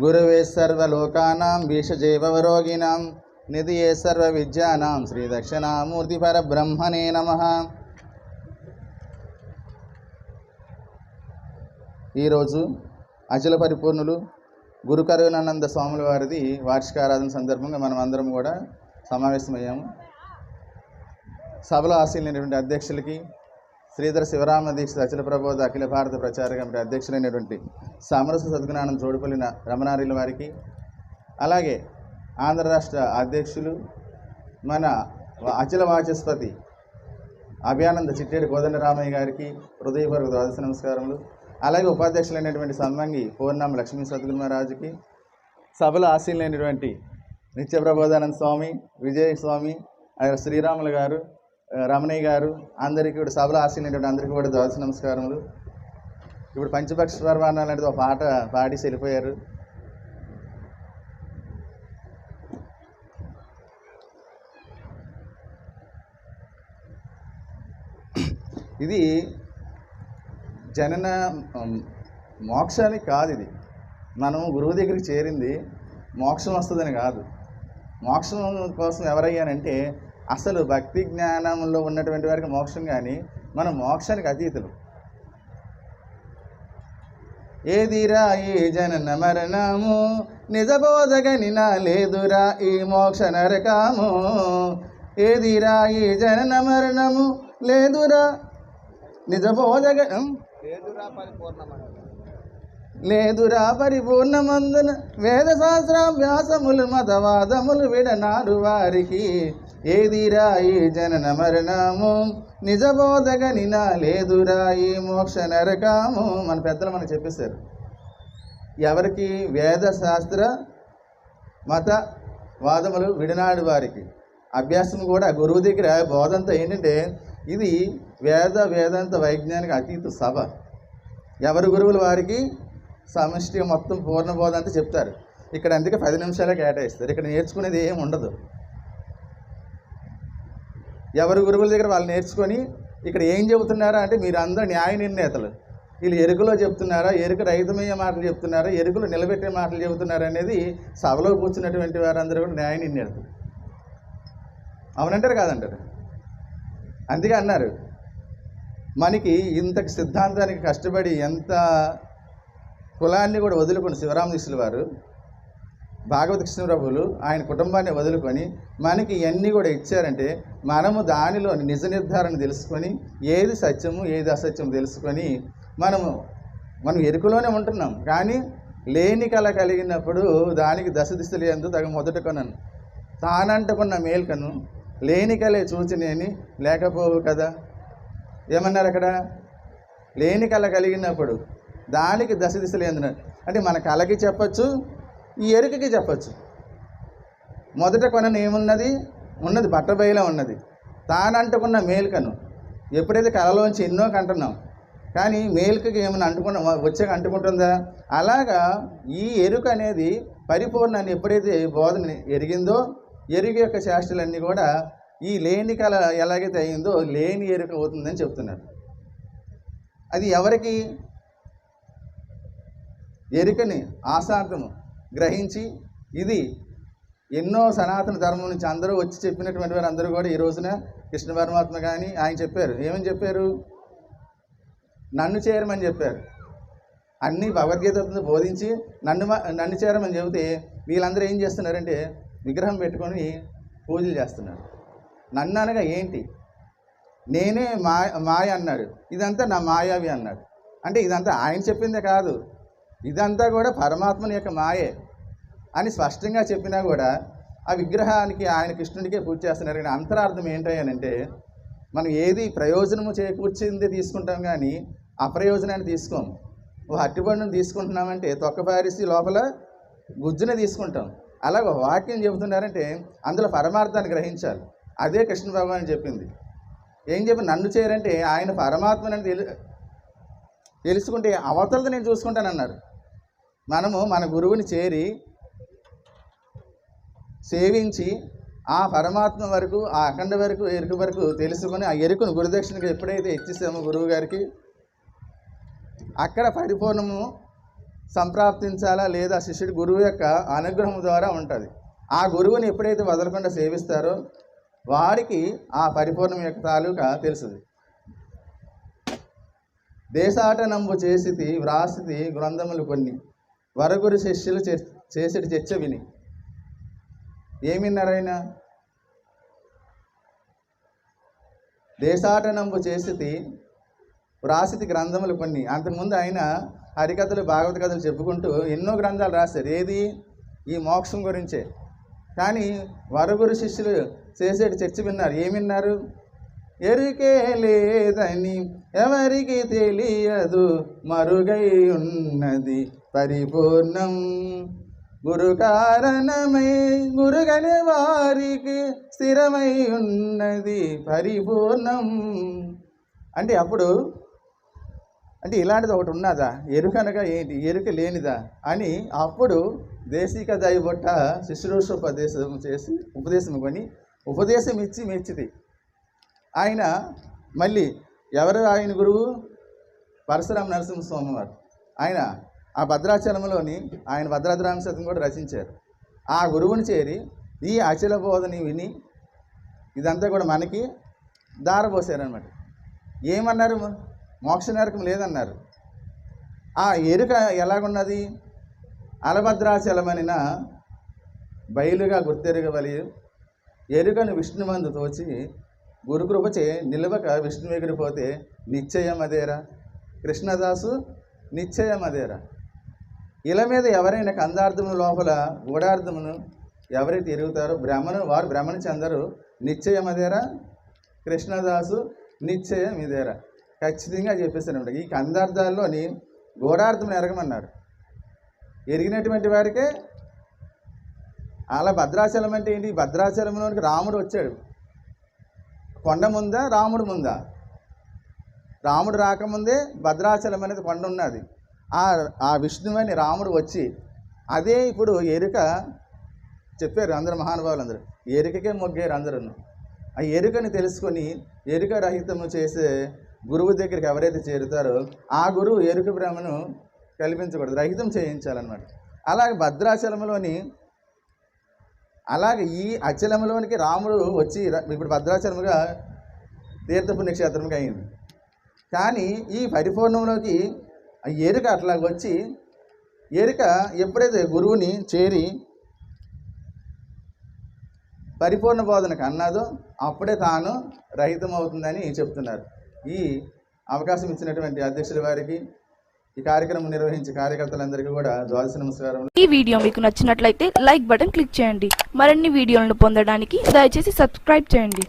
గురువే సర్వలోకానాం భీషజేవరోగిణాం నిధియే సర్వ విద్యానాం శ్రీ దక్షిణామూర్తి పరబ్రహ్మణే నమ ఈరోజు అచల పరిపూర్ణులు గురు కరుణానంద స్వాముల వారిది వార్షిక ఆరాధన సందర్భంగా మనం అందరం కూడా సమావేశమయ్యాము. సభలో ఆశీలైనటువంటి అధ్యక్షులకి శ్రీధర శివరామ దీక్ష అఖిల ప్రబోధ అఖిల భారత ప్రచార కమిటీ అధ్యక్షులైనటువంటి సమరస సద్గుణానం చోడుపల్లిన రమణారిల వారికి అలాగే ఆంధ్ర రాష్ట్ర అధ్యక్షులు మన వ- అచల వాచస్పతి అభయానంద చిట్టేడు కోదండరామయ్య గారికి హృదయపూర్వక ద్వాదశ నమస్కారములు. అలాగే ఉపాధ్యక్షులైనటువంటి సమ్మంగి పూర్ణం లక్ష్మీ సద్గురుమహారాజుకి సభలో ఆశీలైనటువంటి నిత్య ప్రబోధానంద స్వామి విజయ స్వామి శ్రీరాములు గారు రమణయ్య గారు అందరికీ కూడా సభలో ఆశీలైనటువంటి అందరికీ కూడా దోశ నమస్కారములు. ఇప్పుడు పంచపక్ష పర్వాణాలు అనేది ఒక పాట పాడి వెళ్ళిపోయారు. ఇది జనన మోక్షానికి కాదు ఇది. మనం గురువు దగ్గరికి చేరింది మోక్షం వస్తుందని కాదు. మోక్షం కోసం ఎవరయ్యానంటే అసలు భక్తి జ్ఞానంలో ఉన్నటువంటి వారికి మోక్షం కానీ మనం మోక్షానికి అతీతులు. ఏదిరా ఈ జనన మరణము? నిజబోధగని నా లేదురా ఈ మోక్ష నరకాము. ఏదిరా ఈ జనన మరణము? లేదురా. నిజబోధగ ఉం? లేదురా పరిపూర్ణమందున వేద శాస్త్రాభ్యాసములు మతవాదములు విడనారు వారికి. ఏదిరా ఈ జనన మరణము? నిజబోధగని నా లేదురా ఈ మోక్ష నరకాము? మన పెద్దలు మనకు చెప్పేశారు. ఎవరికి? వేద శాస్త్ర మత వాదములు విడనాడు వారికి. అభ్యాసం కూడా గురువు దగ్గర బోధంతా ఏంటంటే ఇది వేద వేదాంత వైజ్ఞానిక అతీత సభ. ఎవరి గురువులు వారికి? సమష్టి మొత్తం పూర్ణ బోధ అంతా చెప్తారు. ఇక్కడ అందుకే పది నిమిషాలే కేటాయిస్తారు. ఇక్కడ నేర్చుకునేది ఏం ఉండదు. ఎవరి గురువుల దగ్గర వాళ్ళు నేర్చుకొని ఇక్కడ ఏం చెబుతున్నారా అంటే మీరు అందరూ న్యాయ నిర్ణేతలు. వీళ్ళు ఎరుకలో చెప్తున్నారా ఎరుక రహితమయ్యే మాటలు చెప్తున్నారా ఎరుకలు నిలబెట్టే మాటలు చెబుతున్నారా అనేది సభలో కూర్చున్నటువంటి వారందరూ కూడా న్యాయ నిర్ణేతలు. అవునంటారు కాదంటారు? అందుకే అన్నారు మనకి ఇంత సిద్ధాంతానికి కష్టపడి ఎంత కులాన్ని కూడా వదులుకుని శివరామకృష్ణుల వారు భాగవత కృష్ణప్రభులు ఆయన కుటుంబాన్ని వదులుకొని మనకి ఇవన్నీ కూడా ఇచ్చారంటే మనము దానిలో నిజ నిర్ధారణ తెలుసుకొని ఏది సత్యము ఏది అసత్యం తెలుసుకొని మనము మనం ఎరుకలోనే ఉంటున్నాం. కానీ లేని కళ కలిగినప్పుడు దానికి దశ దిశలు ఎందు తగ మొదట కొనను. తానంటుకున్న మేల్కను లేని కళే చూచినేని లేకపోవు కదా? ఏమన్నారు అక్కడ? లేని కళ కలిగినప్పుడు దానికి దశ దిశలు ఎందున అంటే మన కళకి చెప్పచ్చు ఈ ఎరుకకి చెప్పచ్చు. మొదట కొనను ఏమున్నది ఉన్నది బట్టబయలా ఉన్నది. తానంటుకున్న మేలుకను. ఎప్పుడైతే కళలోంచి ఎన్నో కంటున్నాం. కానీ మేలుకకి ఏమైనా అంటుకున్న వచ్చాక అంటుకుంటుందా? అలాగా ఈ ఎరుక అనేది పరిపూర్ణాన్ని ఎప్పుడైతే బోధన ఎరిగిందో ఎరుక యొక్క శాస్త్రాలన్నీ కూడా ఈ లేని కళ ఎలాగైతే అయిందో లేని ఎరుక అవుతుందని చెప్తున్నారు. అది ఎవరికి? ఎరుకని ఆశాంతము గ్రహించి ఇది ఎన్నో సనాతన ధర్మం నుంచి అందరూ వచ్చి చెప్పినటువంటి వారు అందరూ కూడా ఈ రోజున కృష్ణ పరమాత్మ కానీ ఆయన చెప్పారు. ఏమని చెప్పారు? నన్ను చేరమని చెప్పారు. అన్ని భగవద్గీత బోధించి నన్ను నన్ను చేరమని చెబితే వీళ్ళందరూ ఏం చేస్తున్నారంటే విగ్రహం పెట్టుకొని పూజలు చేస్తున్నారు. నన్ను అనగా ఏంటి? నేనే మా మాయ అన్నాడు. ఇదంతా నా మాయావి అన్నాడు. అంటే ఇదంతా ఆయన చెప్పిందే కాదు. ఇదంతా కూడా పరమాత్మని యొక్క మాయే అని స్పష్టంగా చెప్పినా కూడా ఆ విగ్రహానికి ఆయన కృష్ణుడికే పూజ చేస్తున్నారు. కానీ అంతరార్థం ఏంటంటే మనం ఏది ప్రయోజనము చేకూర్చింది తీసుకుంటాం కానీ అప్రయోజనాన్ని తీసుకోము ఓ అట్టిపండును తీసుకుంటున్నామంటే తొక్కపారిసి లోపల గుజ్జునే తీసుకుంటాం. అలాగ వాక్యం చెబుతున్నారంటే అందులో పరమార్థాన్ని గ్రహించాలి. అదే కృష్ణ భగవాన్ చెప్పింది. ఏం చెప్పి నన్ను చేయరంటే ఆయన పరమాత్మని తెలు తెలుసుకుంటే అవతలది నేను చూసుకుంటానన్నారు. మనము మన గురువుని చేరి సేవించి ఆ పరమాత్మ వరకు ఆ అఖండ వరకు ఎరుకు వరకు తెలుసుకొని ఆ ఎరుకును గురుదక్షిణకు ఎప్పుడైతే ఇచ్చేసామో గురువు గారికి అక్కడ పరిపూర్ణము సంప్రాప్తించాలా లేదా శిష్యుడి గురువు యొక్క అనుగ్రహం ద్వారా ఉంటుంది. ఆ గురువుని ఎప్పుడైతే వదలకుండా సేవిస్తారో వారికి ఆ పరిపూర్ణం యొక్క తాలూకా తెలుసుది. దేశాటనంబు చేసితి వ్రాసితి గ్రంథములు కొన్ని. వరగురు శిష్యులు చే చర్చ విని. ఏమిన్నారైనా దేశాటనంబు చేసితి వ్రాసితి గ్రంథములు కొన్ని. అంతకుముందు ఆయన హరికథలు భాగవత కథలు చెప్పుకుంటూ ఎన్నో గ్రంథాలు రాశారు. ఏది? ఈ మోక్షం గురించే. కానీ వరుగురు శిష్యులు చేసేటి చర్చ విన్నారు. ఏమిన్నారు ఎరుకే లేదని ఎవరికి తెలియదు మరుగై ఉన్నది. పరిపూర్ణం. గురు కారణమై గురుగని వారికి స్థిరమై ఉన్నది పరిపూర్ణం. అంటే అప్పుడు అంటే ఇలాంటిది ఒకటి ఉన్నదా? ఎరుకనగా ఏంటి? ఎరుక లేనిదా? అని అప్పుడు దేశిక దైవొట్ట శుశ్రూషోపదేశం చేసి ఉపదేశం కొని ఉపదేశం ఇచ్చి మెచ్చిది ఆయన మళ్ళీ ఎవరు ఆయన గురువు? పరశురామ నరసింహస్వామి వారు. ఆయన ఆ భద్రాచలంలోని ఆయన భద్రాద్రామ శతం కూడా రచించారు. ఆ గురువుని చేరి ఈ అచల బోధని విని ఇదంతా కూడా మనకి దారపోసారనమాట ఏమన్నారు? మోక్ష నరకం లేదన్నారు. ఆ ఎరుక ఎలాగున్నది? అలభద్రాచలమనిన బయలుగా గుర్తెరగవలి. ఎరుకను విష్ణుమందు తోచి గురుకృపచే నిలవక విష్ణు ఎగిరిపోతే నిశ్చయం అదేరా కృష్ణదాసు నిశ్చయం అదేరా ఇల మీద ఎవరైనా కందార్థమును లోపల గూఢార్థమును ఎవరైతే ఎరుగుతారో బ్రహ్మను వారు బ్రహ్మను చెందరు నిశ్చయం అదేరా? కృష్ణదాసు నిశ్చయం ఇదేరా? ఖచ్చితంగా చెప్పేశారు ఈ కందార్థాల్లోని గూఢార్థం ఎరగమన్నారు. ఎరిగినటువంటి వారికే అలా భద్రాచలం అంటే ఏంటి? భద్రాచలంలోనికి రాముడు వచ్చాడు. కొండ ముందా? రాముడు ముందా? రాముడు రాకముందే భద్రాచలం అనేది కొండ ఉన్నది. ఆ ఆ విష్ణువని రాముడు వచ్చి అదే ఇప్పుడు ఎరుక చెప్పారు అందరు మహానుభావులు అందరూ ఎరుకకే మొగ్గారు అందరూ ఆ ఎరుకని తెలుసుకొని ఎరుక రహితము చేసే గురువు దగ్గరికి ఎవరైతే చేరుతారో ఆ గురువు ఎరుక బ్రహ్మను కల్పించకూడదు రహితం చేయించాలన్నమాట. అలాగే భద్రాచలంలోని అలాగే ఈ అచలంలోనికి రాముడు వచ్చి ఇప్పుడు భద్రాచలముగా తీర్థపుణ్యక్షేత్రంగా అయింది. కానీ ఈ పరిపూర్ణంలోకి ఆ ఎరుక అట్లా వచ్చి ఎరుక ఎప్పుడైతే గురువుని చేరి పరిపూర్ణ బోధనకు అన్నదో అప్పుడే తాను రహితం అవుతుందని చెప్తున్నారు. ఈ అవకాశం ఇచ్చినటువంటి అధ్యక్షుల వారికి ఈ కార్యక్రమం నిర్వహించే కార్యకర్తలందరికీ కూడా ద్వాదశ నమస్కారం. ఈ వీడియో మీకు నచ్చినట్లయితే లైక్ బటన్ క్లిక్ చేయండి. మరిన్ని వీడియోలను పొందడానికి దయచేసి సబ్స్క్రైబ్ చేయండి.